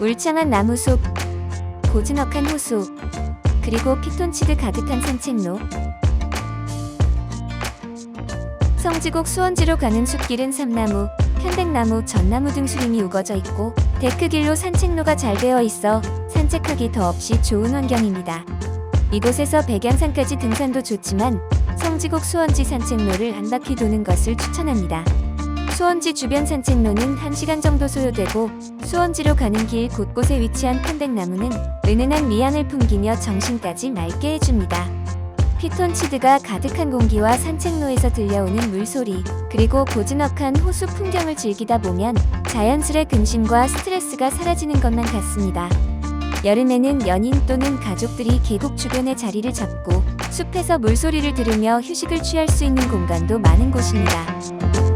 울창한 나무 숲, 고즈넉한 호수, 그리고 피톤치드 가득한 산책로. 성지곡 수원지로 가는 숲길은 삼나무, 편백나무, 전나무 등 수림이 우거져 있고 데크길로 산책로가 잘 되어 있어 산책하기 더없이 좋은 환경입니다. 이곳에서 백양산까지 등산도 좋지만 성지곡 수원지 산책로를 한 바퀴 도는 것을 추천합니다. 수원지 주변 산책로는 1시간 정도 소요되고 수원지로 가는 길 곳곳에 위치한 편백나무는 은은한 미안을 풍기며 정신까지 맑게 해줍니다. 피톤치드가 가득한 공기와 산책로에서 들려오는 물소리, 그리고 고즈넉한 호수 풍경을 즐기다 보면 자연스레 근심과 스트레스가 사라지는 것만 같습니다. 여름에는 연인 또는 가족들이 계곡 주변에 자리를 잡고 숲에서 물소리를 들으며 휴식을 취할 수 있는 공간도 많은 곳입니다.